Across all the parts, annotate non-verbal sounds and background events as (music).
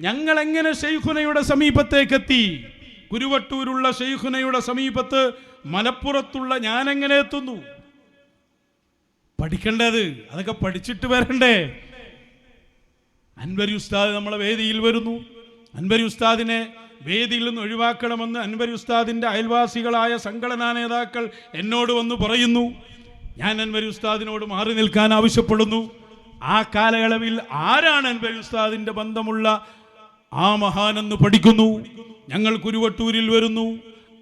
ഞങ്ങൾ എങ്ങനെ ഷെയ്ഖുനയുടെ സമീപത്തേക്ക് എത്തി കുരുവട്ടൂരുള്ള ഷെയ്ഖുനയുടെ സമീപത്ത് മലപ്പുറത്തുള്ള ഞാൻ എങ്ങനെ എത്തുന്നു? പഠിക്കേണ്ടത്? അതൊക്കെ പഠിച്ചിട്ട് വരണ്ടേ? അൻവരി ഉസ്താദ് നമ്മളെ വേദിയിൽ വരുന്നു. അൻവരി ഉസ്താദിനെ വേദിയിൽ നിന്ന് ഒഴിവാക്കണമെന്ന് അൻവരി ഉസ്താദിന്റെ അയൽവാസികളായ സംഘടനാ നേതാക്കൾ എന്നോട് വന്ന് പറയുന്നു. ഞാൻ അൻവരി ഉസ്താദിനോട് മാറി നിൽക്കാൻ ആവശ്യപ്പെടുന്നു. ആ കാലയളവിൽ ആരാണ് അൻവരി ഉസ്താദിന്റെ ബന്ധമുള്ള? ആ മഹാനെന്ന് പഠിക്കുന്നു. ഞങ്ങൾ കുരുവട്ടൂരിൽ വരുന്നു.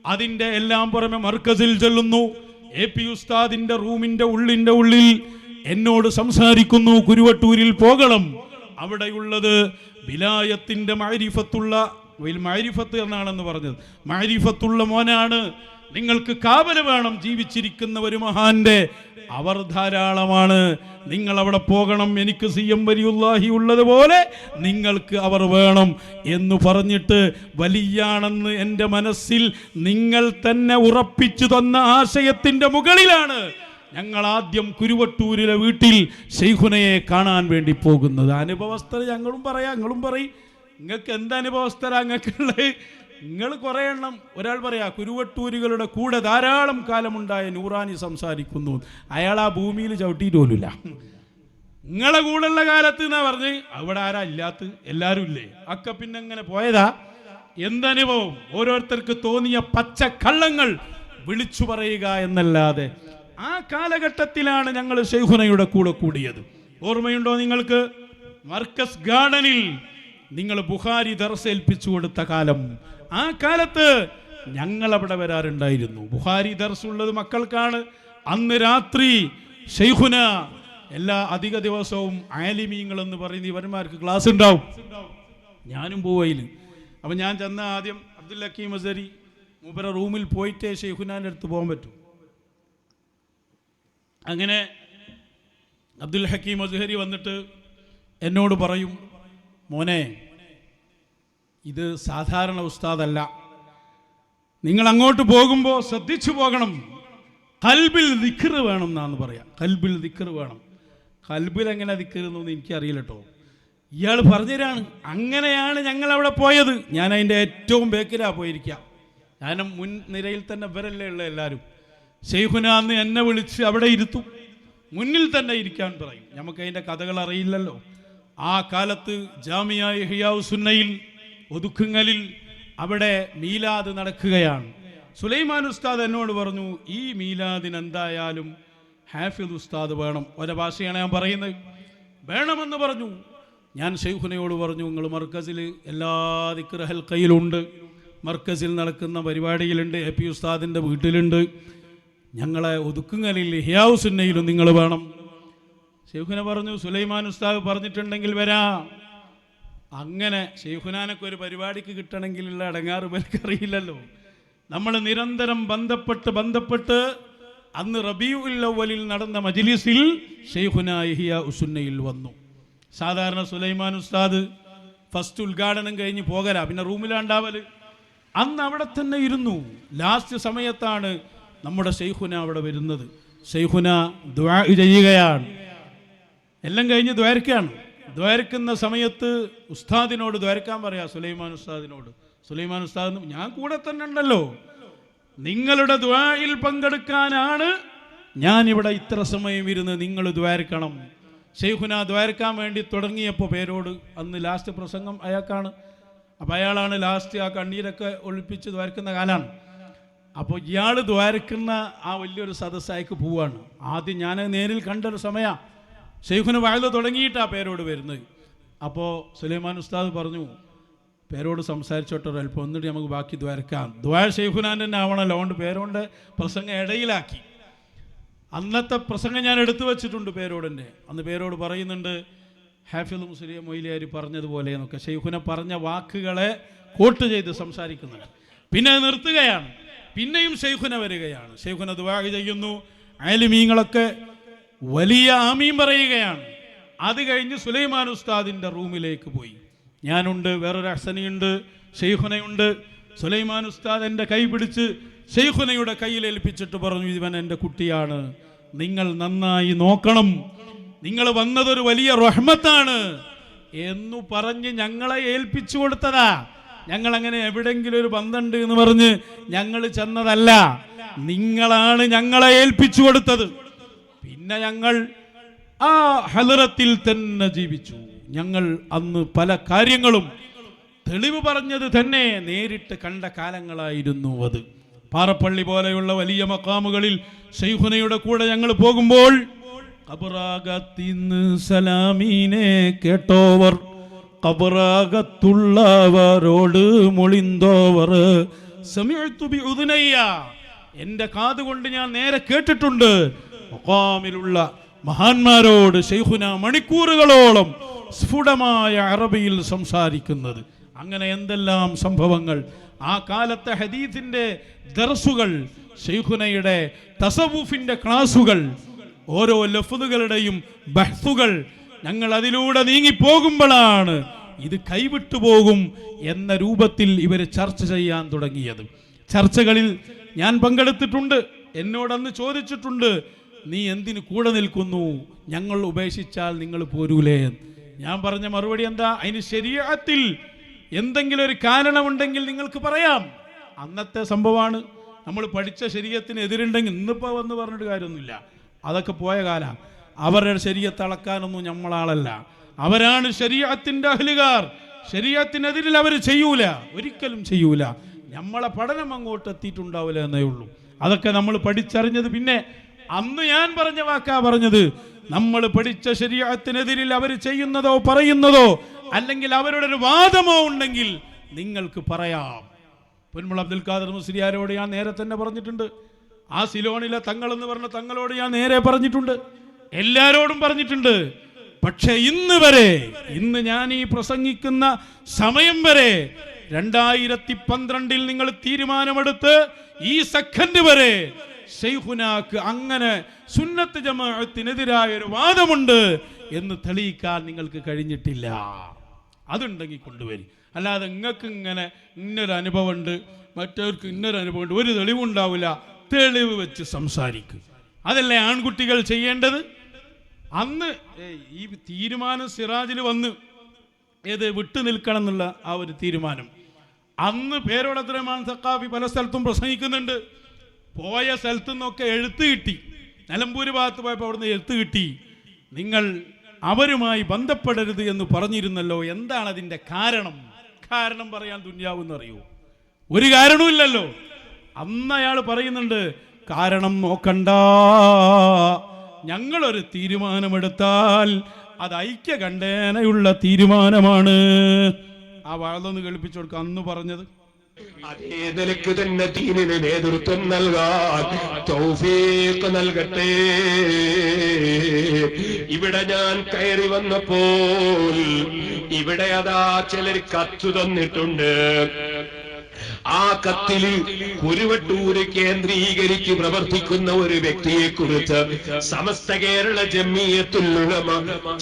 അതിന്റെ എല്ലാം പുറമെ മർക്കസിൽ ചെല്ലുന്നു. എ പി ഉസ്താദിന്റെ റൂമിന്റെ ഉള്ളിന്റെ ഉള്ളിൽ എന്നോട് സംസാരിക്കുന്നു. കുരുവട്ടൂരിൽ പോകണം അവിടെയുള്ളത് വിലായത്തിന്റെ മാരിഫത്തുള്ള മാരിഫത്ത് എന്നാണെന്ന് പറഞ്ഞത്. മാരിഫത്തുള്ള മോനാണ്. നിങ്ങൾക്ക് കാവൽ വേണം ജീവിച്ചിരിക്കുന്ന ഒരു മഹാന്റെ. അവർ ധാരാളമാണ്. നിങ്ങൾ അവിടെ പോകണം എനിക്ക് സി എം വലിയുല്ലാഹി ഉള്ളതുപോലെ നിങ്ങൾക്ക് അവർ വേണം എന്ന് പറഞ്ഞിട്ട് വലിയാണെന്ന് എന്റെ മനസ്സിൽ നിങ്ങൾ തന്നെ ഉറപ്പിച്ചു തന്ന ആശയത്തിന്റെ മുകളിലാണ് ഞങ്ങൾ ആദ്യം കുരുവട്ടൂരിലെ വീട്ടിൽ ശൈഖുനയെ കാണാൻ വേണ്ടി പോകുന്നത്. അനുഭവസ്ഥ ഞങ്ങളും പറയാം ഞങ്ങളും പറയും. നിങ്ങൾക്ക് എന്ത് അനുഭവസ്ഥരാ നിങ്ങൾക്കുള്ളത് നിങ്ങൾ കുറേ എണ്ണം ഒരാൾ പറയാ കുരുവട്ടൂരുകളുടെ കൂടെ ധാരാളം കാലമുണ്ടായ നൂറാനി സംസാരിക്കുന്നു. അയാൾ ആ ഭൂമിയിൽ ചവിട്ടിയിട്ട് പോലില്ല നിങ്ങളെ കൂടെയുള്ള കാലത്ത് എന്നാ പറഞ്ഞ്? അവിടെ ആരാ ഇല്ലാത്ത? എല്ലാവരും ഇല്ലേ? അക്ക പിന്നെ എങ്ങനെ പോയതാ. എന്തനുഭവം? ഓരോരുത്തർക്ക് തോന്നിയ പച്ച കള്ളങ്ങൾ വിളിച്ചു പറയുക എന്നല്ലാതെ. ആ കാലഘട്ടത്തിലാണ് ഞങ്ങൾ ഷെയ്ഖുനയുടെ കൂടെ കൂടിയത്. ഓർമ്മയുണ്ടോ നിങ്ങൾക്ക്? മർക്കസ് ഗാർഡനിൽ നിങ്ങൾ ബുഹാരി ദർശേൽപ്പിച്ചു കൊടുത്ത കാലം. ആ കാലത്ത് ഞങ്ങൾ അവിടെ വരാറുണ്ടായിരുന്നു. ബുഹാരി ദർസ് ഉള്ളത് മക്കൾക്കാണ്. അന്ന് രാത്രി ഷെയ്ഖുന എല്ലാ അധിക ദിവസവും ആലിമീങ്ങൾ എന്ന് പറയുന്ന ഇവന്മാർക്ക് ക്ലാസ് ഉണ്ടാവും. ഞാനും പോവയിൽ. അപ്പം ഞാൻ ചെന്ന ആദ്യം അബ്ദുൽ ഹക്കീം അസരി മൂപ്പര റൂമിൽ പോയിട്ടേ ഷെയ്ഖുനാന്റെ അടുത്ത് പോകാൻ പറ്റും. അങ്ങനെ അബ്ദുൽ ഹക്കീം അസ്ഹരി വന്നിട്ട് എന്നോട് പറയും മോനെ ഇത് സാധാരണ ഉസ്താദല്ല. നിങ്ങൾ അങ്ങോട്ട് പോകുമ്പോൾ ശ്രദ്ധിച്ചു പോകണം. കൽബിൽ ദിക്കറ് വേണം എന്നാന്ന് പറയാം. കൽബിൽ ദിക്കറ് വേണം. കൽബിൽ എങ്ങനെ ദിക്കറ് എന്നൊന്നും എനിക്കറിയില്ല കേട്ടോ ഇയാൾ പറഞ്ഞുതരാണ് അങ്ങനെയാണ് ഞങ്ങൾ അവിടെ പോയത്. ഞാൻ അതിന്റെ ഏറ്റവും ബേക്കിലാണ് പോയിരിക്കുക ഞാൻ മുൻ നിരയിൽ തന്നെ ഇവരല്ലേ ഉള്ള എല്ലാവരും ഷെയ്ഖുന അന്ന് എന്നെ വിളിച്ച് അവിടെ ഇരുത്തും. മുന്നിൽ തന്നെ ഇരിക്കാൻ പറയും. നമുക്ക് അതിന്റെ കഥകൾ അറിയില്ലല്ലോ. ആ കാലത്ത് ജാമിയ ഹിയാവ് സുന്നയിൽ ഒതുക്കുങ്ങലിൽ അവിടെ മീലാദ് നടക്കുകയാണ്. സുലൈമാൻ ഉസ്താദ് എന്നോട് പറഞ്ഞു ഈ മീലാദിന് എന്തായാലും ഹാഫിദ് ഉസ്താദ് വേണം. ഒരേ ഭാഷയാണ് ഞാൻ പറയുന്നത്. വേണമെന്ന് പറഞ്ഞു. ഞാൻ ഷെയ്ഖുനയോട് പറഞ്ഞു നിങ്ങൾ മർക്കസിൽ എല്ലാ ദിക്ര കയ്യിലുണ്ട് മർക്കസിൽ നടക്കുന്ന പരിപാടിയിലുണ്ട് എ പി ഉസ്താദിന്റെ വീട്ടിലുണ്ട്. ഞങ്ങളെ ഒതുക്കുങ്ങലിൽ ഹിയാവ് സുന്നയിലും നിങ്ങൾ വേണം. ഷെയ്ഖുന പറഞ്ഞു സുലൈമാൻ ഉസ്താവ് പറഞ്ഞിട്ടുണ്ടെങ്കിൽ വരാം. അങ്ങനെ ഷെയ്ഖുനാനൊക്കെ ഒരു പരിപാടിക്ക് കിട്ടണമെങ്കിലുള്ള അടങ്ങാറ് എനിക്കറിയില്ലല്ലോ. നമ്മൾ നിരന്തരം ബന്ധപ്പെട്ട് ബന്ധപ്പെട്ട് അന്ന് റബിയുൽ അവലിൽ നടന്ന മജ്ലിസിൽ ഷെയ്ഖുന ഇഹിയ ഉസുന്നയിൽ വന്നു. സാധാരണ സുലൈമാൻ ഉസ്താദ് ഫസ്റ്റ് ഉദ്ഘാടനം കഴിഞ്ഞ് പോകല പിന്നെ റൂമിലാണ്ടാവൽ. അന്ന് അവിടെ തന്നെ ഇരുന്നു. ലാസ്റ്റ് സമയത്താണ് നമ്മുടെ ഷെയ്ഖുന അവിടെ വരുന്നത്. ഷെയ്ഖുന ദ്വാ ചെയ്യുകയാണ്. എല്ലാം കഴിഞ്ഞ് ദ്വാരക്കാണ് ദ്വാരക്കുന്ന സമയത്ത് ഉസ്താദിനോട് ദ്വാരക്കാൻ പറയാ സുലൈമാൻ ഉസ്താദിനോട്. സുലൈമാൻ ഉസ്താദ് ഞാൻ കൂടെ തന്നെ ഉണ്ടല്ലോ. നിങ്ങളുടെ ദ്വായിൽ പങ്കെടുക്കാനാണ് ഞാൻ ഇവിടെ ഇത്ര സമയം ഇരുന്ന് നിങ്ങൾ ദ്വാരക്കണം. ഷെയ്ഖുന ദ്വാരക്കാൻ വേണ്ടി തുടങ്ങിയപ്പോൾ പേരോട് അന്ന് ലാസ്റ്റ് പ്രസംഗം അയാൾക്കാണ്. അപ്പോൾ അയാളാണ് ലാസ്റ്റ് ആ കണ്ണീരൊക്കെ ഒളിപ്പിച്ച് ദ്വാരക്കുന്ന കാലാണ്. അപ്പോൾ ഇയാൾ ദ്വാരക്കുന്ന ആ വലിയൊരു സദസ്സായിക്ക് പോവാണ്. ആദ്യം ഞാൻ നേരിൽ കണ്ടൊരു സമയമാണ് ഷെയ്ഖുന് വാഴ്ത തുടങ്ങിയിട്ടാ പേരോട് വരുന്നത്. അപ്പോൾ സുലൈമാൻ ഉസ്താദ് പറഞ്ഞു പേരോട് സംസാരിച്ചോട്ടോ അല്പം എന്നിട്ട് നമുക്ക് ബാക്കി ദ്വാരക്കാം. ദ്വാര ഷെയ്ഖുനാൻ തന്നെ ആവണല്ലോ അതുകൊണ്ട് പേരോണ്ട് പ്രസംഗം ഇടയിലാക്കി. അന്നത്തെ പ്രസംഗം ഞാൻ എടുത്തു വെച്ചിട്ടുണ്ട് പേരോടിന്റെ അന്ന് പേരോട് പറയുന്നുണ്ട് ഹാഫിദ് മുസ്ലിം മൊയ്ലിയാർ പറഞ്ഞതുപോലെ എന്നൊക്കെ. ഷെയ്ഖുനെ പറഞ്ഞ വാക്കുകളെ കോട്ട് ചെയ്ത് സംസാരിക്കുന്നുണ്ട്. പിന്നെ നിർത്തുകയാണ്. പിന്നെയും ഷെയ്ഖുന വരികയാണ്. ഷെയ്ഖുന ദുവാ ചെയ്യുന്നു. ആലിമീങ്ങളൊക്കെ വലിയ ആമീം പറയുകയാണ്. അത് കഴിഞ്ഞ് സുലൈമാൻ ഉസ്താദിന്റെ റൂമിലേക്ക് പോയി. ഞാനുണ്ട് വേറൊരു അഹ്സനിയുണ്ട് ഷെയ്ഖുനയുണ്ട് സുലൈമാൻ ഉസ്താദ് എന്റെ കൈ പിടിച്ച് ഷെയ്ഖുനയുടെ കയ്യിൽ ഏൽപ്പിച്ചിട്ട് പറഞ്ഞു ഇവൻ എന്റെ കുട്ടിയാണ്. നിങ്ങൾ നന്നായി നോക്കണം. നിങ്ങൾ വന്നതൊരു വലിയ റഹ്മത്താണ്. എന്നു പറഞ്ഞ് ഞങ്ങളെ ഏൽപ്പിച്ചു കൊടുത്തതാ. ഞങ്ങൾ അങ്ങനെ എവിടെങ്കിലും ഒരു ബന്ധമുണ്ട് എന്ന് പറഞ്ഞ് ഞങ്ങൾ ചെന്നതല്ല. നിങ്ങളാണ് ഞങ്ങളെ ഏൽപ്പിച്ചു കൊടുത്തത്. പിന്നെ ഞങ്ങൾ ആ ഹലറത്തിൽ തന്നെ ജീവിച്ചു. ഞങ്ങൾ അന്ന് പല കാര്യങ്ങളും തെളിവ് പറഞ്ഞത് തന്നെ നേരിട്ട് കണ്ട കാലങ്ങളായിരുന്നു അത്. പാറപ്പള്ളി പോലെയുള്ള വലിയ മക്കാമുകളിൽ ഷെയ്ഹുനയുടെ കൂടെ ഞങ്ങൾ പോകുമ്പോൾ സലാമീനെ കേട്ടോവർ കബറാകത്തുള്ളവരോട് മൊളിന്തോവർ എന്റെ കാതുകൊണ്ട് ഞാൻ നേരെ കേട്ടിട്ടുണ്ട്. മക്കാമിലുള്ള മഹാന്മാരോട് ഷെയ്ഖുന മണിക്കൂറുകളോളം സ്ഫുടമായ അറബിയിൽ സംസാരിക്കുന്നത്. അങ്ങനെ എന്തെല്ലാം സംഭവങ്ങൾ? ആ കാലത്തെ ഹദീസിന്റെ ദർസുകൾ ഷെയ്ഖുനയുടെ തസവുഫിന്റെ ക്ലാസുകൾ ഓരോ ലഫുദുകളുടെയും ബഹ്സുകൾ ഞങ്ങൾ അതിലൂടെ നീങ്ങിപ്പോകുമ്പോഴാണ് ഇത് കൈവിട്ടു പോകും എന്ന രൂപത്തിൽ ഇവർ ചർച്ച ചെയ്യാൻ തുടങ്ങിയത്. ചർച്ചകളിൽ ഞാൻ പങ്കെടുത്തിട്ടുണ്ട് എന്നോടന്ന് ചോദിച്ചിട്ടുണ്ട് നീ എന്തിന് കൂടെ നിൽക്കുന്നു? ഞങ്ങൾ ഉപേക്ഷിച്ചാൽ നിങ്ങൾ പോരൂലേ. ഞാൻ പറഞ്ഞ മറുപടി എന്താ? അതിന് ശരീരത്തിൽ എന്തെങ്കിലും ഒരു കാരണമുണ്ടെങ്കിൽ നിങ്ങൾക്ക് പറയാം. അന്നത്തെ സംഭവമാണ്. നമ്മൾ പഠിച്ച ശരീരത്തിന് എതിരുണ്ടെങ്കിൽ ഇന്നിപ്പോൾ വന്ന് പറഞ്ഞിട്ട് കാര്യമൊന്നുമില്ല. അതൊക്കെ പോയ കാലം. അവരുടെ ശരീരത്തെ അളക്കാനൊന്നും നമ്മളാളല്ല അവരാണ് ശരീരത്തിന്റെ അഹലുകാർ. ശരീരത്തിനെതിരിൽ അവർ ചെയ്യൂല. ഒരിക്കലും ചെയ്യൂല. നമ്മളെ പഠനം അങ്ങോട്ട് എത്തിയിട്ടുണ്ടാവില്ല എന്നേ ഉള്ളൂ. അതൊക്കെ നമ്മൾ പഠിച്ചറിഞ്ഞത് പിന്നെ അന്ന് ഞാൻ പറഞ്ഞ വാക്കാ പറഞ്ഞത്. നമ്മൾ പഠിച്ച ശരീരത്തിനെതിരിൽ അവർ ചെയ്യുന്നതോ പറയുന്നതോ അല്ലെങ്കിൽ അവരുടെ ഒരു വാദമോ ഉണ്ടെങ്കിൽ നിങ്ങൾക്ക് പറയാം. പൊന്മുള അബ്ദുൽ ഖാദർ മുസ്ലിയാരോട് ഞാൻ നേരെ തന്നെ പറഞ്ഞിട്ടുണ്ട്. ആ സിലോണിലെ തങ്ങൾ എന്ന് പറഞ്ഞ തങ്ങളോട് ഞാൻ നേരെ പറഞ്ഞിട്ടുണ്ട്. എല്ലാരോടും പറഞ്ഞിട്ടുണ്ട്. പക്ഷെ ഇന്ന് വരെ ഇന്ന് ഞാൻ ഈ പ്രസംഗിക്കുന്ന സമയം വരെ രണ്ടായിരത്തി പന്ത്രണ്ടിൽ നിങ്ങൾ തീരുമാനമെടുത്ത് ഈ സെക്കൻഡ് വരെ ഷെയ്ഖുനാക്ക് അങ്ങനെ സുന്നത്ത് ജമാഅത്തിനെതിരായ ഒരു വാദമുണ്ട് എന്ന് തെളിയിക്കാൻ നിങ്ങൾക്ക് കഴിഞ്ഞിട്ടില്ല. അതുണ്ടെങ്കിൽ കൊണ്ടുവരും. അല്ലാതെ നിങ്ങൾക്ക് ഇങ്ങനെ ഇന്നൊരു അനുഭവമുണ്ട് മറ്റവർക്ക് ഇന്നൊരു അനുഭവമുണ്ട് ഒരു തെളിവുണ്ടാവില്ല. തെളിവ് വെച്ച് സംസാരിക്കും. അതല്ലേ ആൺകുട്ടികൾ ചെയ്യേണ്ടത്? അന്ന് ഈ തീരുമാനം സിറാജിൽ വന്ന് ഏത് വിട്ടു നിൽക്കണം എന്നുള്ള ആ ഒരു തീരുമാനം. അന്ന് പേരോടത്രമാൻ സക്കാഫി പല സ്ഥലത്തും പ്രസംഗിക്കുന്നുണ്ട്. പോയ സ്ഥലത്തു നിന്നൊക്കെ എഴുത്ത് കിട്ടി. നിലമ്പൂര് ഭാഗത്ത് പോയപ്പോൾ അവിടുന്ന് എഴുത്ത് കിട്ടി. നിങ്ങൾ അവരുമായി ബന്ധപ്പെടരുത് എന്ന് പറഞ്ഞിരുന്നല്ലോ. എന്താണ് അതിന്റെ കാരണം? കാരണം പറയാൻ ദുന്യാവെന്ന് അറിയോ ഒരു കാരണവുമില്ലല്ലോ അന്ന് അയാൾ പറയുന്നുണ്ട് കാരണം നോക്കണ്ട. ഞങ്ങളൊരു തീരുമാനമെടുത്താൽ അത് ഐക്യ കണ്ടേനയുള്ള തീരുമാനമാണ്. ആ വാഴൊന്ന് കേൾപ്പിച്ചു കൊടുക്കുക അന്ന് പറഞ്ഞത് അതേ നിലയ്ക്ക് തന്നെ ദീനിന് നേതൃത്വം നൽകാൻ തൗഫീഖ് നൽകട്ടെ. ഇവിടെ ഞാൻ കയറി വന്നപ്പോൾ ഇവിടെ അതാ ചിലർ കത്തു തന്നിട്ടുണ്ട്. ആ കത്തിൽ കുരുവട്ടൂര് കേന്ദ്രീകരിച്ച് പ്രവർത്തിക്കുന്ന ഒരു വ്യക്തിയെ കുറിച്ച് സമസ്ത കേരള ജമ്മിയത്തുലമ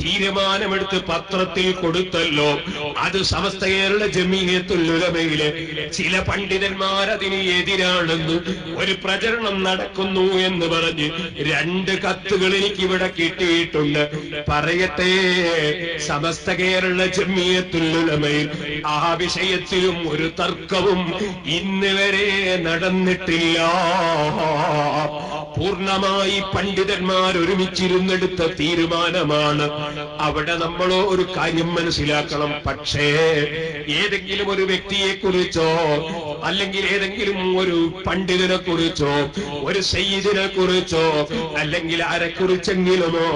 തീരുമാനമെടുത്ത് പത്രത്തിൽ കൊടുത്തല്ലോ. അത് സമസ്ത കേരള ജമ്മിയത്തുലമയിലെ ചില പണ്ഡിതന്മാർ അതിന് എതിരാണെന്ന് ഒരു പ്രചരണം നടക്കുന്നു എന്ന് പറഞ്ഞ് രണ്ട് കത്തുകൾ എനിക്ക് ഇവിടെ കിട്ടിയിട്ടുണ്ട്. പറയട്ടെ സമസ്ത കേരള ജമ്മിയത്തുലമയിൽ ആ വിഷയത്തിലും ഒരു തർക്കവും ഇന്ന് വരെ നടന്നിട്ടില്ല. പൂർണമായി പണ്ഡിതന്മാർ ഒരുമിച്ചിരുന്നെടുത്ത തീരുമാനമാണ്. അവിടെ നമ്മളോ ഒരു കാര്യം മനസ്സിലാക്കണം. പക്ഷേ ഏതെങ്കിലും ഒരു വ്യക്തിയെ കുറിച്ചോ അല്ലെങ്കിൽ ഏതെങ്കിലും ഒരു പണ്ഡിതനെ കുറിച്ചോ ഒരു സയ്യിദിനെ കുറിച്ചോ അല്ലെങ്കിൽ ആരെക്കുറിച്ചെങ്കിലുമോ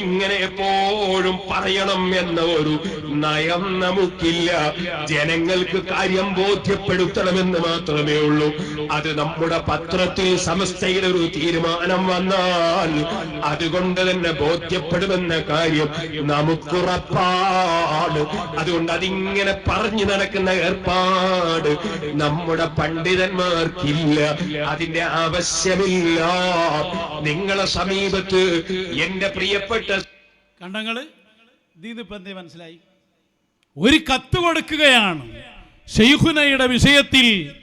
ഇങ്ങനെ എപ്പോഴും പറയണം എന്ന ഒരു നയം നമുക്കില്ല. ജനങ്ങൾക്ക് കാര്യം ബോധ്യപ്പെടുത്തണമെന്ന് മാത്രമേ ഉള്ളൂ. അത് നമ്മുടെ പത്രത്തിൽ സമസ്തയുടെ ഒരു തീരുമാനം വന്നാൽ അതുകൊണ്ട് തന്നെ ബോധ്യപ്പെടുമെന്ന കാര്യം നമുക്കുറപ്പാണ്. അതുകൊണ്ട് അതിങ്ങനെ പറഞ്ഞു നടക്കുന്ന ഏർപ്പാട് നമ്മുടെ പണ്ഡിതന്മാർക്കില്ല. അതിന്റെ ആവശ്യമില്ല. നിങ്ങളെ സമീപത്ത് എന്റെ പ്രിയപ്പെട്ട കണ്ടങ്ങൾ മനസ്സിലായി? ഒരു കത്ത് കൊടുക്കുകയാണ്. ഷെയ്ഖുനയുടെ വിഷയത്തിൽ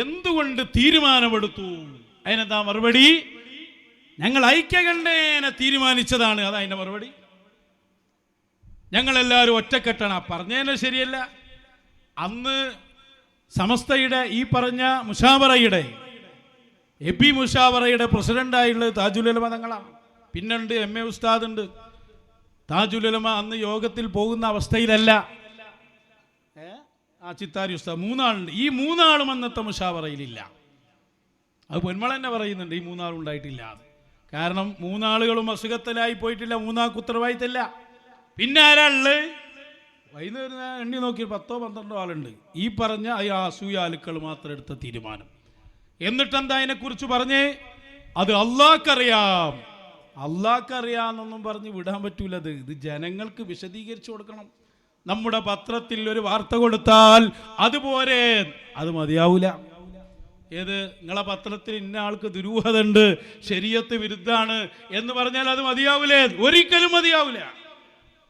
എന്തുകൊണ്ട് തീരുമാനമെടുത്തു? അതിനെന്താ മറുപടി? ഞങ്ങൾ ഐക്യകണ്ഠേനെ തീരുമാനിച്ചതാണ്. അതാ അതിന്റെ മറുപടി. ഞങ്ങളെല്ലാവരും ഒറ്റക്കെട്ടാണ്. ആ പറഞ്ഞതിന് ശരിയല്ല. അന്ന് സമസ്തയുടെ ഈ പറഞ്ഞ മുഷാവറയുടെ എ പി മുഷാവറയുടെ പ്രസിഡന്റായിട്ടുള്ളത് താജുലമ തങ്ങളാണ്. പിന്നുണ്ട് എം എ ഉസ്താദ് ഉണ്ട് താജുലമ അന്ന് യോഗത്തിൽ പോകുന്ന അവസ്ഥയിലല്ല. ആ ചിത്താരി ഉസ്താദ് മൂന്നാളുണ്ട്. ഈ മൂന്നാളും അന്നത്തെ മുഷാവറയിലില്ല അത് പൊന്മള തന്നെ പറയുന്നുണ്ട് ഈ മൂന്നാളും ഉണ്ടായിട്ടില്ല കാരണം മൂന്നാളുകളും അസുഖത്തിലായി പോയിട്ടില്ല മൂന്നാൾക്ക് ഉത്തരവാദിത്തമില്ല. പിന്നെ ആരാൾ വൈകുന്നേരം എണ്ണി നോക്കി പത്തോ പന്ത്രണ്ടോ ആളുണ്ട്. ഈ പറഞ്ഞ ആ അസൂയാലുക്കൾ മാത്രം എടുത്ത തീരുമാനം. എന്നിട്ട് എന്താ അതിനെക്കുറിച്ച് പറഞ്ഞേ? അത് അള്ളാഹ്ക്കറിയാം. അള്ളാഹ്ക്കറിയാന്നൊന്നും പറഞ്ഞ് വിടാൻ പറ്റൂല അത്. ഇത് ജനങ്ങൾക്ക് വിശദീകരിച്ചു കൊടുക്കണം. നമ്മുടെ പത്രത്തിൽ ഒരു വാർത്ത കൊടുത്താൽ അതുപോലെ അത് മതിയാവൂല. ഏത്? നിങ്ങളെ പത്രത്തിൽ ഇന്ന ആൾക്ക് ദുരൂഹത ഉണ്ട് ശരീരത്ത് വിരുദ്ധാണ് എന്ന് പറഞ്ഞാൽ അത് മതിയാവൂലേ? ഒരിക്കലും മതിയാവൂല.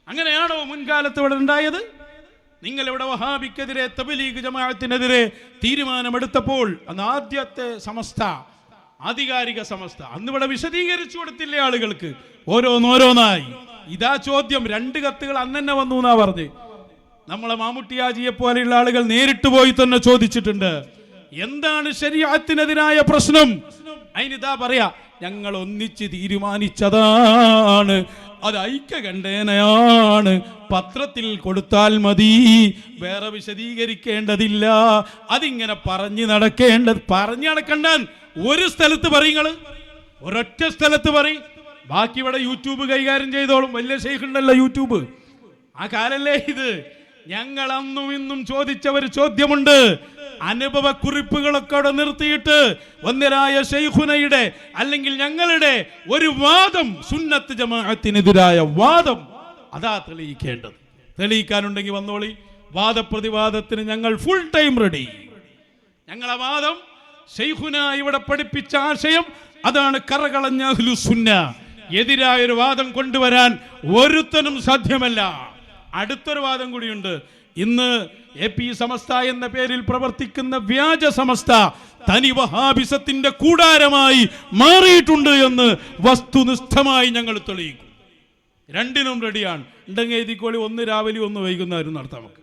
അങ്ങനെയാണോ മുൻകാലത്ത് ഇവിടെ ഉണ്ടായത്? നിങ്ങൾ ഇവിടെ വഹാബിക്കെതിരെ തബലീഗ് ജമാഅത്തിനെതിരെ തീരുമാനമെടുത്തപ്പോൾ അന്ന് ആദ്യത്തെ സമസ്ത ആധികാരിക സമസ്ത അന്ന് ഇവിടെ വിശദീകരിച്ചു കൊടുത്തില്ലേ ആളുകൾക്ക്? ഓരോന്നോരോന്നായി. ഇതാ ചോദ്യം. രണ്ട് കത്തുകൾ അന്ന് തന്നെ വന്നു എന്നാ പറഞ്ഞ്. നമ്മളെ മാമുട്ടിയാജിയെ പോലെയുള്ള ആളുകൾ നേരിട്ട് പോയി തന്നെ ചോദിച്ചിട്ടുണ്ട്. എന്താണ് ശരീരത്തിനെതിരായ പ്രശ്നം? അതിനിതാ പറയാ ഞങ്ങൾ ഒന്നിച്ച് തീരുമാനിച്ചതാണ്. അത് ഐക്യകണ്ഠേനയാണ്. പത്രത്തിൽ കൊടുത്താൽ മതി. വേറെ വിശദീകരിക്കേണ്ടതില്ല. അതിങ്ങനെ പറഞ്ഞു നടക്കേണ്ടത് പറഞ്ഞു നടക്കണ്ട. ഒരു സ്ഥലത്ത് പറയുങ്ങൾ ഒരൊറ്റ സ്ഥലത്ത് പറയും. ബാക്കി ഇവിടെ യൂട്യൂബ് കൈകാര്യം ചെയ്തോളും. വലിയ ഷെയ്ഖുണ്ടല്ലോ യൂട്യൂബ്. ആ കാലല്ലേ ഇത്? ഞങ്ങൾ അന്നും ഇന്നും ചോദിച്ച ഒരു ചോദ്യമുണ്ട്. അനുഭവ കുറിപ്പുകളൊക്കെ അവിടെ നിർത്തിയിട്ട് ഒന്നരായ ഷെയ്ഖുനയുടെ അല്ലെങ്കിൽ ഞങ്ങളുടെ ഒരു വാദം സുന്നത്ത് ജമാഅത്തിനെതിരായ വാദം. അതാ തെളിയിക്കേണ്ടത്. തെളിയിക്കാനുണ്ടെങ്കിൽ വന്നോളി. വാദപ്രതിവാദത്തിന് ഞങ്ങൾ ഫുൾ ടൈം റെഡി ഞങ്ങളെ വാദം ഷെയ്ഖുന ഇവിടെ പഠിപ്പിച്ച ആശയം അതാണ് കറകളഞ്ഞ അഹ്ലുസുന്ന എതിരായ ഒരു വാദം കൊണ്ടുവരാൻ ഒരുത്തനും സാധ്യമല്ല. അടുത്തൊരു വാദം കൂടിയുണ്ട്. ഇന്ന് എ പി സമസ്ത എന്ന പേരിൽ പ്രവർത്തിക്കുന്ന വ്യാജ സമസ്ത തനി വഹാബിസത്തിന്റെ കൂടാരമായി മാറിയിട്ടുണ്ട് എന്ന് വസ്തുനിഷ്ഠമായി ഞങ്ങൾ തെളിയിക്കും. രണ്ടിനും റെഡിയാണ്. ഉണ്ടെങ്കിൽ എഴുതിക്കോളി ഒന്ന് രാവിലെ ഒന്ന് വൈകുന്നേരം നടത്താം നമുക്ക്.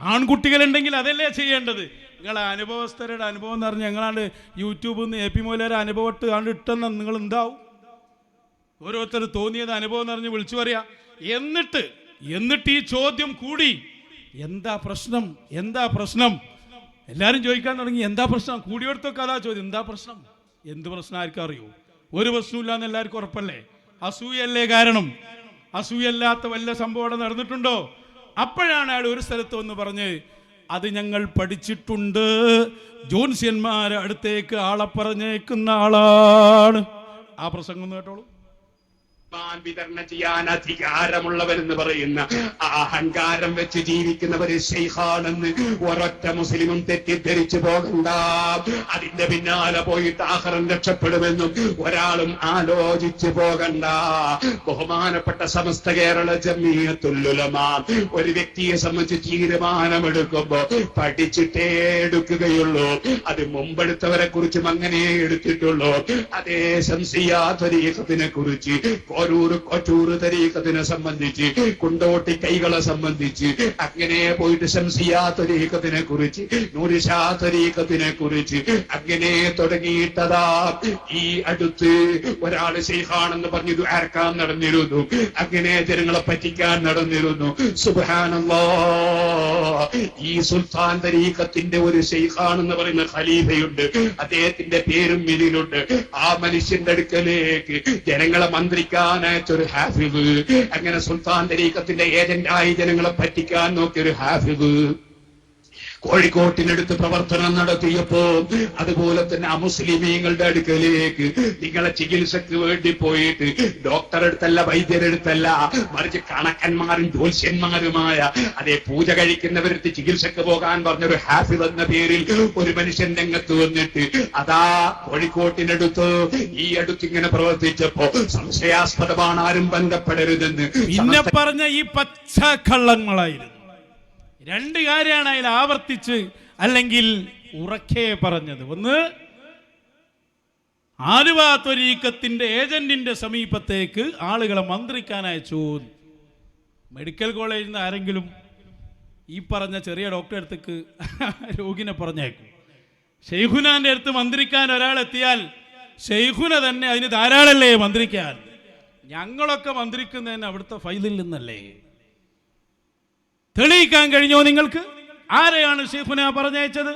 ആൺകുട്ടികളുണ്ടെങ്കിൽ അതല്ലേ ചെയ്യേണ്ടത്? നിങ്ങളെ അനുഭവസ്ഥരുടെ അനുഭവം എന്ന് പറഞ്ഞാൽ ഞങ്ങളാണ്ട് യൂട്യൂബിൽ നിന്ന് എ പി മൂലരെ അനുഭവം ഇട്ട് കണ്ട് ഇട്ടെന്ന് നിങ്ങൾ എന്താവും ഓരോരുത്തർ തോന്നിയത് അനുഭവം എന്ന് പറഞ്ഞ് വിളിച്ചു പറയാ. എന്നിട്ട് എന്നിട്ട് ഈ ചോദ്യം കൂടി. എന്താ പ്രശ്നം? എന്താ പ്രശ്നം? എല്ലാവരും ചോദിക്കാൻ തുടങ്ങി എന്താ പ്രശ്നം? കൂടിയെടുത്തൊക്കെ അതാ ചോദ്യം എന്താ പ്രശ്നം? എന്ത് പ്രശ്നം ആർക്കും അറിയൂ? ഒരു പ്രശ്നമില്ല എന്ന് എല്ലാവർക്കും ഉറപ്പല്ലേ? അസൂയല്ലേ കാരണം? അസൂയല്ലാത്ത വല്ല സംഭവം അവിടെ നടന്നിട്ടുണ്ടോ? അപ്പോഴാണ് അയാൾ ഒരു സ്ഥലത്ത് വന്ന് പറഞ്ഞ് അത് ഞങ്ങൾ പഠിച്ചിട്ടുണ്ട്. ജോൺസ്യന്മാരെ അടുത്തേക്ക് ആളെ പറഞ്ഞേക്കുന്ന ആളാണ്. ആ പ്രസംഗം കേട്ടോളൂ. വിതരണം ചെയ്യാൻ അധികാരമുള്ളവരെന്ന് പറയുന്ന ആ അഹങ്കാരം വെച്ച് ജീവിക്കുന്നവര് ശൈഖാണെന്ന് ഒരൊറ്റ മുസ്ലിമും തെറ്റിദ്ധരിച്ചു പോകണ്ട. അതിന്റെ പിന്നാലെ പോയി ആഹ്റം രക്ഷപ്പെടുമെന്നും ഒരാളും ആലോചിച്ചു പോകണ്ട. ബഹുമാനപ്പെട്ട സമസ്ത കേരള ജമീയത്തുല്ലുലമാ ഒരു വ്യക്തിയെ സംബന്ധിച്ച് തീരുമാനമെടുക്കുമ്പോ പഠിച്ചിട്ടേ എടുക്കുകയുള്ളൂ. അത് മുമ്പെടുത്തവരെ കുറിച്ചും അങ്ങനെ എടുത്തിട്ടുള്ളൂ. അതേ ശംസിയാത്വരീകത്തിനെ കുറിച്ച് കോരൂർ കൊച്ചൂർ തരീക്കത്തിനെ സംബന്ധിച്ച് കുണ്ടോട്ടി കൈകളെ സംബന്ധിച്ച് അങ്ങനെ പോയിട്ട് ശംസിയാ തരീക്കത്തിനെ കുറിച്ച് നൂരിഷാ തരീക്കത്തിനെ കുറിച്ച് അങ്ങനെ തുടങ്ങിയിട്ടതാ. ഈ അടുത്ത് ഒരാൾ ശൈഖാണെന്ന് പറഞ്ഞു ഇത് ആർക്കാൻ നടന്നിരുന്നു. അങ്ങനെ ജനങ്ങളെ പറ്റിക്കാൻ നടന്നിരുന്നു. സുബാനല്ലോ ഈ സുൽത്താൻ തരീക്കത്തിന്റെ ഒരു ശൈഖാണെന്ന് പറയുന്ന ഖലീഫയുണ്ട്. അദ്ദേഹത്തിന്റെ പേരും ഇതിലുണ്ട്. ആ മനുഷ്യന്റെ അടുക്കലേക്ക് ജനങ്ങളെ ഒരു ഹാഫിബ് അങ്ങനെ സുൽത്താൻ തരീക്കത്തിന്റെ ഏജന്റായി ജനങ്ങളെ പറ്റിക്കാൻ നോക്കിയ ഒരു ഹാഫിദ് കോഴിക്കോട്ടിനടുത്ത് പ്രവർത്തനം നടത്തിയപ്പോ അതുപോലെ തന്നെ അമുസ്ലിമീങ്ങളുടെ അടുക്കലേക്ക് നിങ്ങളെ ചികിത്സക്ക് വേണ്ടി പോയിട്ട് ഡോക്ടറെടുത്തല്ല വൈദ്യരെടുത്തല്ല മറിച്ച് കണക്കന്മാരും ജ്യോത്സ്യന്മാരുമായ അതേ പൂജ കഴിക്കുന്നവരെടുത്ത് ചികിത്സക്ക് പോകാൻ പറഞ്ഞൊരു ഹാഫിദ് എന്ന പേരിൽ ഒരു മനുഷ്യൻ രംഗത്ത് വന്നിട്ട് അതാ കോഴിക്കോട്ടിനടുത്ത് ഈ അടുത്ത് ഇങ്ങനെ പ്രവർത്തിച്ചപ്പോ സംശയാസ്പദമാണ് ആരും ബന്ധപ്പെടരുതെന്ന്. പറഞ്ഞ ഈ പച്ച കള്ളങ്ങളായിരുന്നു രണ്ട് കാര്യമാണ് അതിൽ ആവർത്തിച്ച് അല്ലെങ്കിൽ ഉറക്കെ പറഞ്ഞത്. ഒന്ന് ആലുവ ഏജന്റിന്റെ സമീപത്തേക്ക് ആളുകളെ മന്ത്രിക്കാൻ അയച്ചു മെഡിക്കൽ കോളേജിൽ നിന്ന് ആരെങ്കിലും ഈ പറഞ്ഞ ചെറിയ ഡോക്ടറെ അടുത്തേക്ക് രോഗിനെ പറഞ്ഞേക്കും. ഷെയ്ഖുനാന്റെ അടുത്ത് മന്ത്രിക്കാൻ ഒരാൾ എത്തിയാൽ ഷെയ്ഖുന തന്നെ അതിന് ധാരാളല്ലേ മന്ത്രിക്കാൻ? ഞങ്ങളൊക്കെ മന്ത്രിക്കുന്നതിന് അവിടുത്തെ ഫൈലിൽ നിന്നല്ലേ? തെളിയിക്കാൻ കഴിഞ്ഞോ നിങ്ങൾക്ക്? ആരെയാണ് ഷെയ്ഖുന പറഞ്ഞയച്ചത്?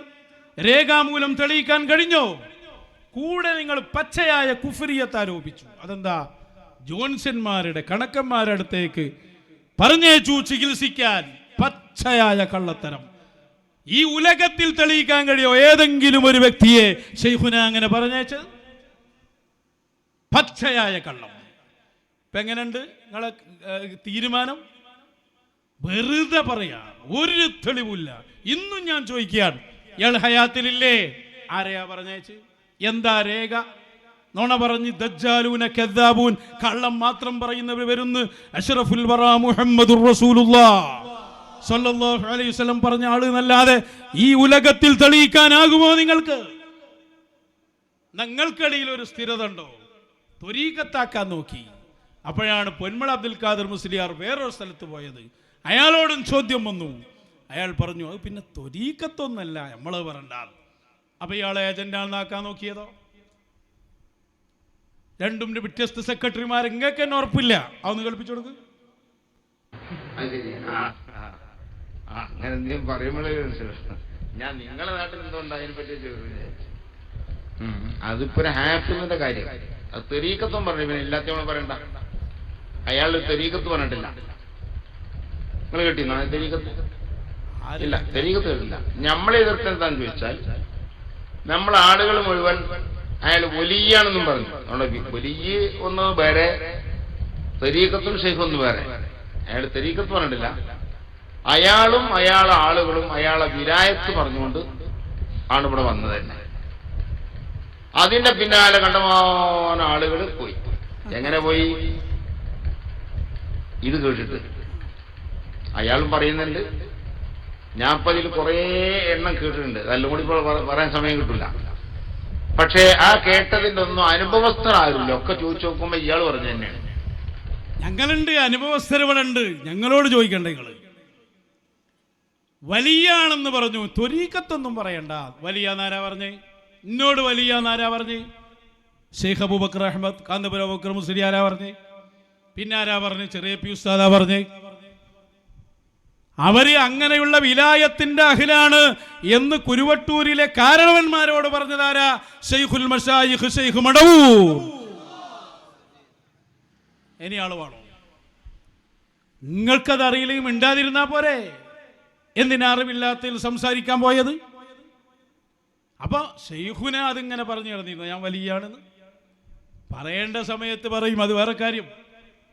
രേഖാമൂലം തെളിയിക്കാൻ കഴിഞ്ഞോ? കൂടെ നിങ്ങൾ പച്ചയായ കുഫിരിയത്ത് ആരോപിച്ചു. അതെന്താ? ജോൺസന്മാരുടെ കണക്കന്മാരുടെ അടുത്തേക്ക് പറഞ്ഞേച്ചു ചികിത്സിക്കാൻ പച്ചയായ കള്ളത്തരം. ഈ ഉലകത്തിൽ തെളിയിക്കാൻ കഴിയോ? ഏതെങ്കിലും ഒരു വ്യക്തിയെ ഷെയ്ഖുന അങ്ങനെ പറഞ്ഞേച്ചത് പച്ചയായ കള്ളം. ഇപ്പൊ എങ്ങനെയുണ്ട് നിങ്ങളെ തീരുമാനം? വെറുതെ പറയാ ഒരു തെളിവില്ല ഇന്നും ഞാൻ ചോദിക്കുകയാണ് ഇയാൾ ഹയാത്തിലില്ലേ? ആരെയാ പറഞ്ഞേച്ച് എന്താ രേഖ? നോണ പറഞ്ഞ് ദജ്ജാലൂന കെദ്ദാബൂൻ. കള്ളം മാത്രം പറയുന്നവർ വരുന്നു അഷ്റഫുൽ വറ റസൂലുള്ളാ. സല്ലല്ലാഹു അലൈഹി വസല്ലം പറഞ്ഞ ആൾ എന്നല്ലാതെ ഈ ഉലകത്തിൽ തെളിയിക്കാനാകുമോ നിങ്ങൾക്ക്? നിങ്ങൾക്കിടയിൽ ഒരു സ്ഥിരത ഉണ്ടോ? ത്വരീകത്താക്കാൻ നോക്കി. അപ്പോഴാണ് പൊന്മള അബ്ദുൽ ഖാദർ മുസ്ലിയാർ വേറൊരു സ്ഥലത്ത് പോയത്. അയാളോടും ചോദ്യം വന്നു. അയാൾ പറഞ്ഞു അത് പിന്നെ തൊരീക്കത്തൊന്നല്ല നമ്മൾ പറണ്ട അപ്പൊ ഇയാളെ ഏജന്റാണെന്നാക്കാൻ നോക്കിയതോ? രണ്ടും വ്യത്യസ്ത സെക്രട്ടറിമാർ ഇങ്ങക്ക് തന്നെ ഉറപ്പില്ല. അതൊന്ന് കളിപ്പിച്ചു കൊടുക്ക്. അങ്ങനെ ഞാൻ നിങ്ങളെ അതിപ്പോ ഹാപ്പിന്റെ കാര്യം. അത് അയാൾ തെരീക്കത്ത് പറഞ്ഞിട്ടില്ല. നിങ്ങൾ കേട്ടിരുന്നോ? തെരീക്കത്ത് ഇല്ല തെരീക്കത്ത് കേട്ടില്ല നമ്മളെ എതിർത്ത് എന്താന്ന് ചോദിച്ചാൽ നമ്മൾ ആളുകൾ മുഴുവൻ അയാൾ വലിയാണെന്നും പറഞ്ഞു. അതുകൊണ്ട് വലിയ ഒന്ന് വേറെ തെരീക്കത്തും ഷെയ്ഖൊന്നും വേറെ. അയാൾ തെരീക്കത്ത് പറഞ്ഞിട്ടില്ല. അയാളും അയാളെ ആളുകളും അയാളെ വിരായത്ത് പറഞ്ഞുകൊണ്ട് ആണ് ഇവിടെ വന്നത് തന്നെ. അതിന്റെ പിന്നാലെ കണ്ടമാന ആളുകൾ പോയി. എങ്ങനെ പോയി? ഇത് കേട്ടിട്ട്. അയാളും പറയുന്നുണ്ട്. ഞാൻ ഇപ്പൊ അതിൽ കുറേ എണ്ണം കേട്ടിട്ടുണ്ട്. അതെല്ലാം കൂടി ഇപ്പോൾ പറയാൻ സമയം കിട്ടില്ല പക്ഷേ ആ കേട്ടതിന്റെ ഒന്നും അനുഭവസ്ഥരാകില്ല ഒക്കെ ചോദിച്ചു നോക്കുമ്പോ ഇയാൾ പറഞ്ഞു തന്നെയാണ്. ഞങ്ങളുണ്ട് അനുഭവസ്ഥരവനുണ്ട് ഞങ്ങളോട് ചോദിക്കണ്ട വലിയ വലിയാണെന്ന് പറഞ്ഞു. ത്വരീക്കത്തൊന്നും പറയണ്ട. വലിയ നാരാ പറഞ്ഞേ? എന്നോട് വലിയ നാരാ പറഞ്ഞേ? ഷെയ്ഖ് അബൂബക്കർ അഹമ്മദ് കാന്തപുര പറഞ്ഞു ആരാ പറഞ്ഞേ? പിന്നെ ആരാ പറഞ്ഞു? ചെറിയ ഉസ്താദാ പറഞ്ഞേ? അവർ അങ്ങനെയുള്ള വിലായത്തിന്റെ അഖിലാണ് എന്ന് കുരുവട്ടൂരിലെ കാരണവന്മാരോട് പറഞ്ഞതാരാ? ഷെയ്ഖുൽ മഷായിഖ് ഷെയ്ഖ് മടവൂ ഇനി ആൾ വേണോ? നിങ്ങൾക്കത് അറിയില്ലെങ്കിൽ മിണ്ടാതിരുന്നാ പോരെ? എന്തിനാ അറിവില്ലാത്തതിൽ സംസാരിക്കാൻ പോയത്? അപ്പൊ ഷെയ്ഖുനെ അതിങ്ങനെ പറഞ്ഞു കിടന്നിരുന്നു ഞാൻ വലിയാണെന്ന്. പറയേണ്ട സമയത്ത് പറയും. അത് വേറെ കാര്യം.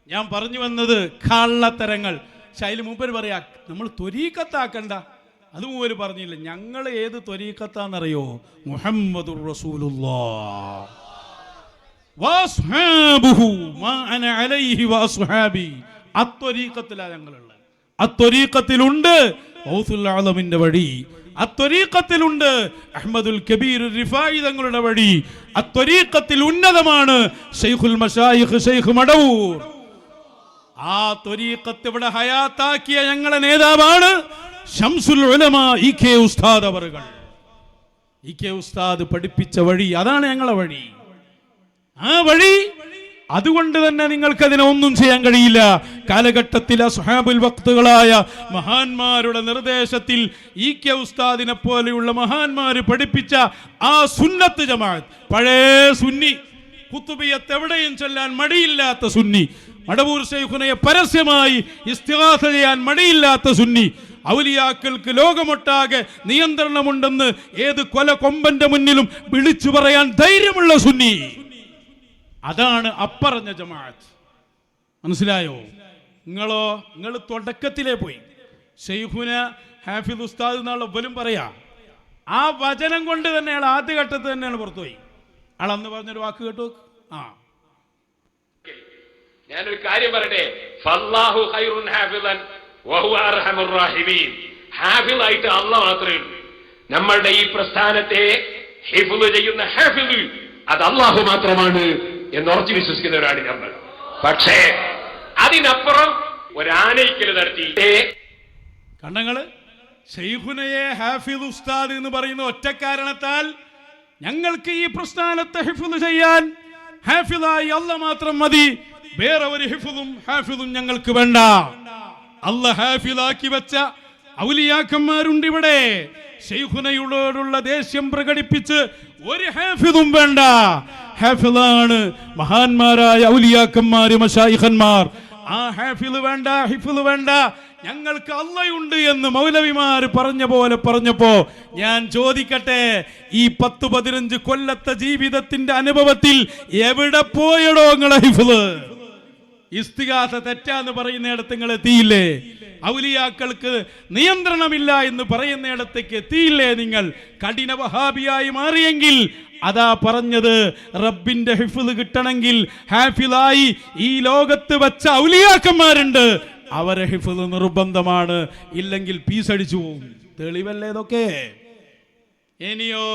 ഞാൻ പറഞ്ഞു വന്നത് കള്ളത്തരങ്ങൾ. പക്ഷെ മൂപ്പർ പറയാ നമ്മൾ ത്വരീക്കത്താക്കണ്ട അത് മൂപ്പര് പറഞ്ഞില്ല ഞങ്ങൾ ഏത് ത്വരീക്കത്താന്നറിയോ മുഹമ്മദുർ റസൂലുള്ളാ അത്വരീഖത്തിലാ ഞങ്ങളുള്ളത്. അത്വരീഖത്തിലുണ്ട് ഔസുൽ ആലമിന്റെ വഴി. അത്വരീഖത്തിലുണ്ട് അഹ്മദുൽ കബീർ റിഫായി തങ്ങളുടെ വഴി. അത്വരീഖത്തിൽ ഉന്നതമാണ് ഷെയ്ഖുൽ മഷായിഖ് ഷെയ്ഖ് മടവൂർ. ആ ത്വരീക്കത്ത് ഇവിടെ ഹയാത്താക്കിയ ഞങ്ങളെ നേതാവാണ് ഷംസുൽ ഉലമ ഉസ്താദ് അവറുകൾ. ഇ കെ ഉസ്താദ് പഠിപ്പിച്ച വഴി അതാണ് ഞങ്ങളെ വഴി. ആ വഴി അതുകൊണ്ട് തന്നെ നിങ്ങൾക്ക് അതിനെ ഒന്നും ചെയ്യാൻ കഴിയില്ല. കാലഘട്ടത്തിൽ സുഹാബുൽ വക്തുകളായ മഹാന്മാരുടെ നിർദ്ദേശത്തിൽ ഇ കെ ഉസ്താദിനെ പോലെയുള്ള മഹാന്മാർ പഠിപ്പിച്ച ആ സുന്നത്ത് ജമാഅത്ത് പഴയ സുന്നി കുത്തുബിയത്ത് എവിടെയും ചൊല്ലാൻ മടിയില്ലാത്ത സുന്നി മടവൂർ ഷെയ്ഖുനയെ പരസ്യമായി ഇസ്തിഹാസ ചെയ്യാൻ മടിയില്ലാത്ത സുന്നി. ഔലിയാക്കൾക്ക് ലോകമൊട്ടാകെ നിയന്ത്രണമുണ്ടെന്ന് ഏത് കൊല കൊമ്പന്റെ മുന്നിലും വിളിച്ചു പറയാൻ ധൈര്യമുള്ള സുന്നി. അതാണ് അപ്പറഞ്ഞ ജമാഅത്ത്. മനസ്സിലായോ? നിങ്ങളോ? നിങ്ങൾ തുടക്കത്തിലേ പോയി. ഷെയ്ഖുന ഹാഫിദ് ഉസ്താദ് എന്നുള്ള പോലും പറയാ ആ വചനം കൊണ്ട് തന്നെ അയാൾ ആദ്യഘട്ടത്തിൽ തന്നെയാണ് പുറത്തുപോയി. അയാൾ അന്ന് പറഞ്ഞൊരു വാക്ക് കേട്ടു ആ. ഞാനൊരു കാര്യം പറയട്ടെ? ഫല്ലാഹു ഖൈറുൻ ഹാഫിളൻ വഹുവ അർഹമുർ റാഹിമീൻ. ഹാഫിളായിട്ട് അല്ല മാത്രമേ ഉള്ളൂ. നമ്മളുടെ ഈ പ്രസ്ഥാനത്തെ ഹിഫുൽ ചെയ്യുന്ന ഹാഫിൽ അത് അള്ളാഹു മാത്രമാണ് എന്ന് ഉറച്ചു വിശ്വസിക്കുന്നവരാണ് നമ്മൾ പക്ഷേ അതിനപ്പുറം ഒരാനയിക്കൽ നടത്തി. കണ്ണങ്ങൾ ഷെയ്ഖുനയെ ഹാഫിദ് ഉസ്താദ് എന്ന് പറയുന്ന ഒറ്റ കാരണത്താൽ ഞങ്ങൾക്ക് ഈ പ്രസ്ഥാനത്തെ ഹിഫുൽ ചെയ്യാൻ ഹാഫിദായി അല്ല മാത്രം മതി. വേറെ ഒരു ഹിഫുദും ഹാഫിദും ഞങ്ങൾക്ക് വേണ്ട. അല്ല ഹാഫിദാക്കി വെച്ച ഔലിയാക്കന്മാരുണ്ട് ഇവിടെ. ഷെയ്ഖുനയോടുള്ള ദേഷ്യം പ്രകടിപ്പിച്ച് ഒരു ഹാഫിദും വേണ്ട. ഹാഫിദാണ് മഹാന്മാരായ ഔലിയാക്കന്മാര് മഷായിഖന്മാർ ആ ഹാഫിദ് വേണ്ട ഹിഫിദ് വേണ്ട. ഞങ്ങൾക്ക് അല്ലയുണ്ട് എന്ന് മൗലവിമാർ പറഞ്ഞ പോലെ പറഞ്ഞപ്പോ ഞാൻ ചോദിക്കട്ടെ ഈ പത്ത് പതിനഞ്ച് കൊല്ലത്തെ ജീവിതത്തിന്റെ അനുഭവത്തിൽ എവിടെ പോയടോ നിങ്ങളെ ഹിഫിദ്? ഇസ്തികാസ തെറ്റാന്ന് പറയുന്നിടത്ത് നിങ്ങൾ എത്തിയില്ലേ? ഔലിയാക്കൾക്ക് നിയന്ത്രണമില്ല എന്ന് പറയുന്നിടത്തേക്ക് എത്തിയില്ലേ നിങ്ങൾ? കഠിന വഹാബിയായി മാറിയെങ്കിൽ അതാ പറഞ്ഞത് റബ്ബിന്റെ ഹിഫിദ് കിട്ടണമെങ്കിൽ ഹാഫിലായി ഈ ലോകത്ത് വെച്ച ഔലിയാക്കന്മാരുണ്ട്. അവരെ ഹിഫിദ് നിർബന്ധമാണ്. ഇല്ലെങ്കിൽ പീസടിച്ചു പോകും തെളിവല്ലേ ഇതൊക്കെ? ഇനിയോ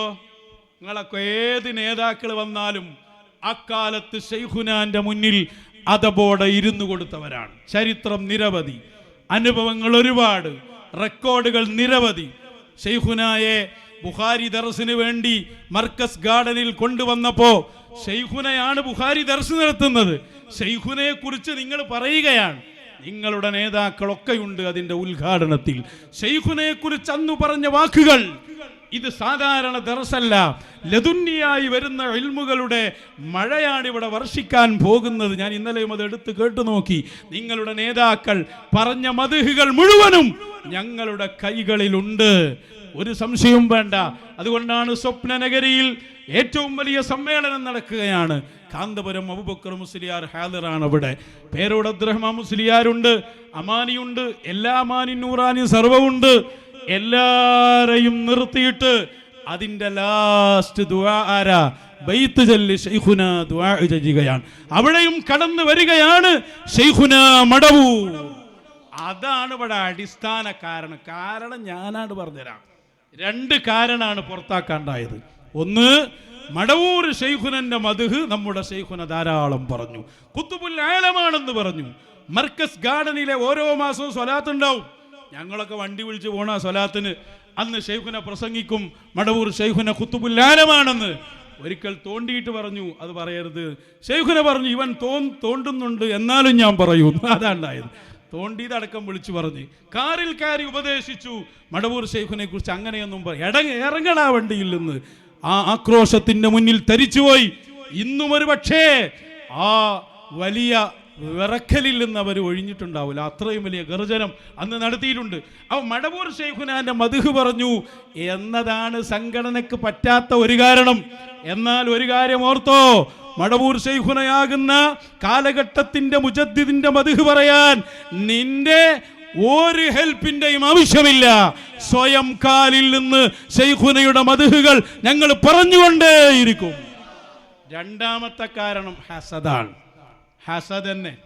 നിങ്ങളൊക്കെ ഏത് നേതാക്കൾ വന്നാലും അക്കാലത്ത് ഷെയ്ഖുനാന്റെ മുന്നിൽ അതബോടെ ഇരുന്നു കൊടുത്തവരാണ്. ചരിത്രം നിരവധി. അനുഭവങ്ങൾ ഒരുപാട്. റെക്കോർഡുകൾ നിരവധി. ഷെയ്ഖുനായെ ബുഹാരി ദർസിന് വേണ്ടി മർക്കസ് ഗാർഡനിൽ കൊണ്ടുവന്നപ്പോ ഷെയ്ഖുനയാണ് ബുഹാരി ദർസ് നടത്തുന്നത് ഷെയ്ഖുനയെ കുറിച്ച് നിങ്ങൾ പറയുകയാണ്. നിങ്ങളുടെ നേതാക്കളൊക്കെയുണ്ട് അതിന്റെ ഉദ്ഘാടനത്തിൽ. ഷെയ്ഖുനയെ കുറിച്ച് അന്ന് പറഞ്ഞ വാക്കുകൾ ഇത് സാധാരണ ദർസല്ല. ലതുന്യായി വരുന്ന ഇൽമുകളുടെ മഴയാണ് ഇവിടെ വർഷിക്കാൻ പോകുന്നത്. ഞാൻ ഇന്നലെയും അത് എടുത്ത് കേട്ടു നോക്കി. നിങ്ങളുടെ നേതാക്കൾ പറഞ്ഞ മതിഹുകൾ മുഴുവനും ഞങ്ങളുടെ കൈകളിലുണ്ട്. ഒരു സംശയവും വേണ്ട. അതുകൊണ്ടാണ് സ്വപ്ന നഗരിയിൽ ഏറ്റവും വലിയ സമ്മേളനം നടക്കുകയാണ്. കാന്തപുരം അബുബക്കർ മുസ്ലിയാർ ഹാദിറാണ് അവിടെ. പേരോട് അബ്ദുറഹ്മാൻ മുസ്ലിയാരുണ്ട്. അമാനിയുണ്ട്. എല്ലാ അമാനി നൂറാനി സർവമുണ്ട് എല്ലാരെയും നിർത്തിയിട്ട് അതിന്റെ ലാസ്റ്റ് ദുആ ആരാ? ബൈത്ത് അവിടെയും കടന്നു വരികയാണ് മടവൂ. അതാണ് ഇവിടെ അടിസ്ഥാന കാരണം. കാരണം ഞാനാണ് പറഞ്ഞുതരാം. രണ്ട് കാരണമാണ് പുറത്താക്കാണ്ടായത്. ഒന്ന് മടവൂർ ഷെയ്ഖുനന്റെ മധുഹ് നമ്മുടെ ഷെയ്ഖുന ധാരാളം പറഞ്ഞു. കുത്തുബുൽ പറഞ്ഞു. മർക്കസ് ഗാർഡനിലെ ഓരോ മാസവും സ്വലാത്ത് ഉണ്ടാവും ഞങ്ങളൊക്കെ വണ്ടി വിളിച്ച് പോണ സ്വലാത്തിന് അന്ന് ഷെയ്ഖുനെ പ്രസംഗിക്കും മടവൂർ ഷെയ്ഖുനെ കുത്തുപുല്ലാനമാണെന്ന് ഒരിക്കൽ തോണ്ടിയിട്ട് പറഞ്ഞു അത് പറയരുത്. ഷെയ്ഖുനെ പറഞ്ഞു ഇവൻ തോൻ തോണ്ടുന്നുണ്ട് എന്നാലും ഞാൻ പറയൂ. (laughs) അതാണ്ടായത്. തോണ്ടിയതടക്കം വിളിച്ചു പറഞ്ഞു. കാറിൽ കയറി ഉപദേശിച്ചു. മടവൂർ ഷെയ്ഖിനെ കുറിച്ച് അങ്ങനെയൊന്നും പറ- എട- ഇറങ്ങടാ വണ്ടിയിൽ നിന്ന്. ആ ആക്രോശത്തിന്റെ മുന്നിൽ തരിച്ചുപോയി. ഇന്നും ഒരു പക്ഷേ ആ വലിയ വിറക്കലിൽ നിന്ന് അവർ ഒഴിഞ്ഞിട്ടുണ്ടാവില്ല. അത്രയും വലിയ ഗർജനം അന്ന് നടത്തിയിട്ടുണ്ട്. അവ മടവൂർ ഷെയ്ഖുനാന്റെ മധുഹ് പറഞ്ഞു എന്നതാണ് സംഘടനക്ക് പറ്റാത്ത ഒരു കാരണം. എന്നാൽ ഒരു കാര്യം ഓർത്തോ. മടവൂർ ഷെയ്ഖുനയാകുന്ന കാലഘട്ടത്തിന്റെ മുജദ്ദിദിന്റെ മധുഹ് പറയാൻ നിന്റെ ഒരു ഹെൽപ്പിന്റെയും ആവശ്യമില്ല. സ്വയം കാലിൽ നിന്ന് ഷെയ്ഖുനയുടെ മധുഹുകൾ ഞങ്ങൾ പറഞ്ഞുകൊണ്ടേയിരിക്കും. രണ്ടാമത്തെ കാരണം ഹസദാണ്. ഹസദ് തന്നെ.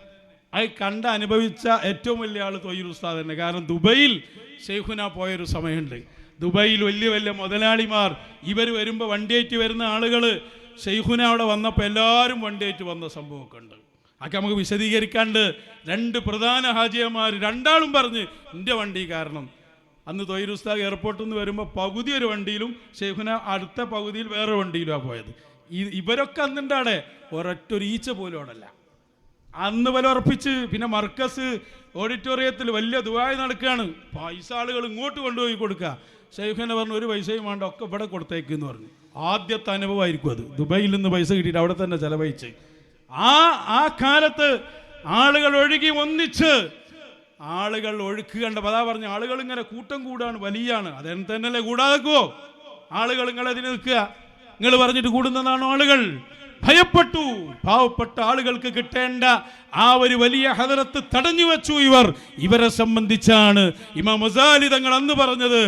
അത് കണ്ട അനുഭവിച്ച ഏറ്റവും വലിയ ആൾ തൊയ്യൽ ഉസ്താദ് തന്നെ. കാരണം ദുബൈയിൽ ഷെയ്ഖുന പോയൊരു സമയമുണ്ട്. ദുബൈയിൽ വലിയ വലിയ മുതലാളിമാർ ഇവർ വരുമ്പോൾ വണ്ടിയേറ്റ് വരുന്ന ആളുകൾ ഷെയ്ഖുന അവിടെ വന്നപ്പോൾ എല്ലാവരും വണ്ടിയേറ്റ് വന്ന സംഭവമൊക്കെ ഉണ്ട്. അതൊക്കെ നമുക്ക് വിശദീകരിക്കാണ്ട് രണ്ട് പ്രധാന ഹാജിയന്മാർ രണ്ടാളും പറഞ്ഞ് എന്റെ വണ്ടി കാരണം. അന്ന് തൊയ്രുസ്താഗ് എയർപോർട്ടിൽ നിന്ന് വരുമ്പോൾ പകുതി ഒരു വണ്ടിയിലും ഷെയ്ഖുന അടുത്ത പകുതിയിൽ വേറെ വണ്ടിയിലുമാണ് പോയത്. ഇവരൊക്കെ അന്നുണ്ടാടെ ഒരൊറ്റൊരീച്ച പോലും അവിടെ അല്ല അന്ന് വില ഉറപ്പിച്ച് പിന്നെ മർക്കസ് ഓഡിറ്റോറിയത്തിൽ വലിയ ദുബായ് നടക്കുകയാണ്. പൈസ ആളുകൾ ഇങ്ങോട്ട് കൊണ്ടുപോയി കൊടുക്കുക. ഷെയ്ഖിനെ പറഞ്ഞു ഒരു പൈസയും വേണ്ട ഒക്കെ ഇവിടെ കൊടുത്തേക്ക് എന്ന് പറഞ്ഞു. ആദ്യത്തെ അനുഭവമായിരിക്കും അത്. ദുബായിൽ നിന്ന് പൈസ കിട്ടിയിട്ട് അവിടെ തന്നെ ചെലവഴിച്ച്. ആ ആ കാലത്ത് ആളുകൾ ഒഴുകി ഒന്നിച്ച് ആളുകൾ ഒഴുക്ക് കണ്ട പതാ പറഞ്ഞ ആളുകൾ ഇങ്ങനെ കൂട്ടം കൂടാണ് വലിയാണ്. അതെന്നെ തന്നെയല്ലേ കൂടാതെക്കുവോ ആളുകൾ നിങ്ങൾ അതിന് നിൽക്കുക നിങ്ങൾ പറഞ്ഞിട്ട് കൂടുന്നതാണോ ആളുകൾ? ഭയപ്പെട്ടു. പാവപ്പെട്ട ആളുകൾക്ക് കിട്ടേണ്ട ആ ഒരു വലിയ ഹദരത്ത് തടഞ്ഞു വെച്ചു ഇവർ. ഇവരെ സംബന്ധിച്ചാണ് ഇമാം തങ്ങൾ അന്ന് പറഞ്ഞത്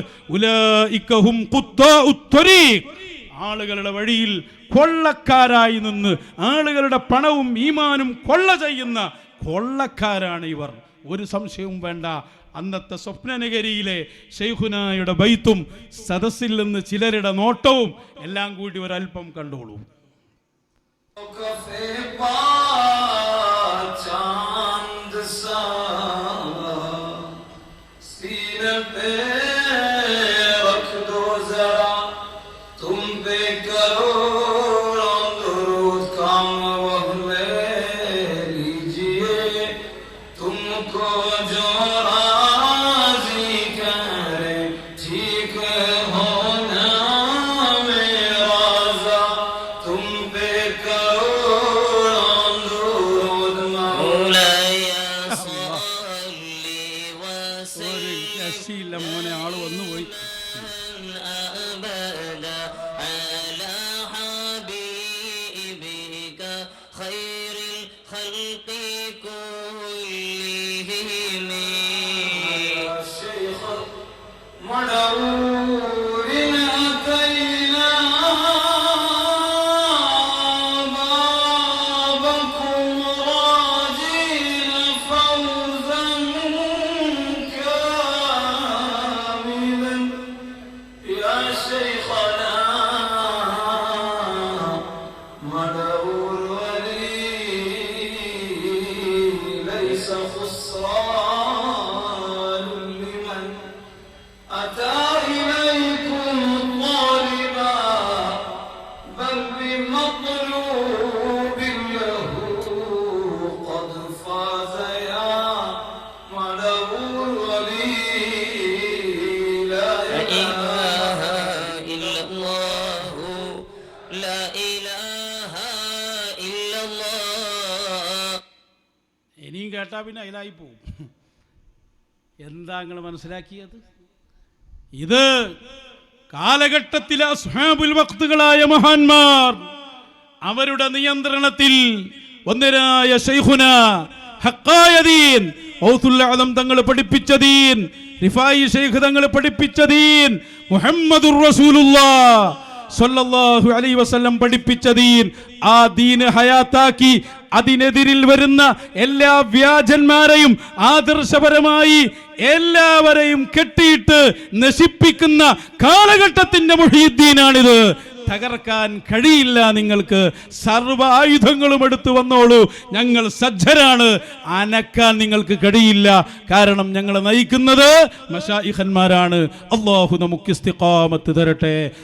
ആളുകളുടെ വഴിയിൽ കൊള്ളക്കാരായി നിന്ന് ആളുകളുടെ പണവും ഈമാനും കൊള്ള ചെയ്യുന്ന കൊള്ളക്കാരാണ് ഇവർ. ഒരു സംശയവും വേണ്ട. അന്നത്തെ സ്വപ്നനഗരിയിലെ ഷെയ്ഖുനായുടെ ബൈത്തും സദസ്സിൽ നിന്ന് ചിലരുടെ നോട്ടവും എല്ലാം കൂടി ഒരല്പം കണ്ടോളൂ. Yeah. അതിലായി പോവും എന്താ നിങ്ങൾ മനസ്സിലാക്കിയത്? ഇത് കാലഘട്ടത്തിലെ അസ്ഹാബുൽ വക്തുകളായ മഹാന്മാർ അവരുടെ നിയന്ത്രണത്തിൽ ഒന്നരായ ശൈഖുന ഹക്കായദീൻ ഔസുല്ലാദം തങ്ങൾ പഠിപ്പിച്ച ദീൻ റിഫായി ഷെയ്ഖ് തങ്ങൾ പഠിപ്പിച്ച ദീൻ മുഹമ്മദുർ റസൂലുള്ളാഹ് സല്ലല്ലാഹു അലൈഹി വസല്ലം പഠിപ്പിച്ച ദീൻ ആ ദീൻ ഹയാത്താക്കി അതിനെതിരിൽ വരുന്ന എല്ലാ വ്യാജന്മാരെയും ആദർശപരമായി എല്ലാവരെയും കെട്ടിയിട്ട് നശിപ്പിക്കുന്ന കാലഘട്ടത്തിന്റെ മൊഴിയുദ്ദീനാണിത് തകർക്കാൻ കഴിയില്ല നിങ്ങൾക്ക്. സർവ ആയുധങ്ങളും എടുത്തു വന്നോളൂ. ഞങ്ങൾ സജ്ജരാണ്. അനക്കാൻ നിങ്ങൾക്ക് കഴിയില്ല. കാരണം ഞങ്ങളെ നയിക്കുന്നത് മഷായിഖന്മാരാണ് അള്ളാഹു നമുക്ക് ഇസ്തിഖാമത്ത് തരട്ടെ.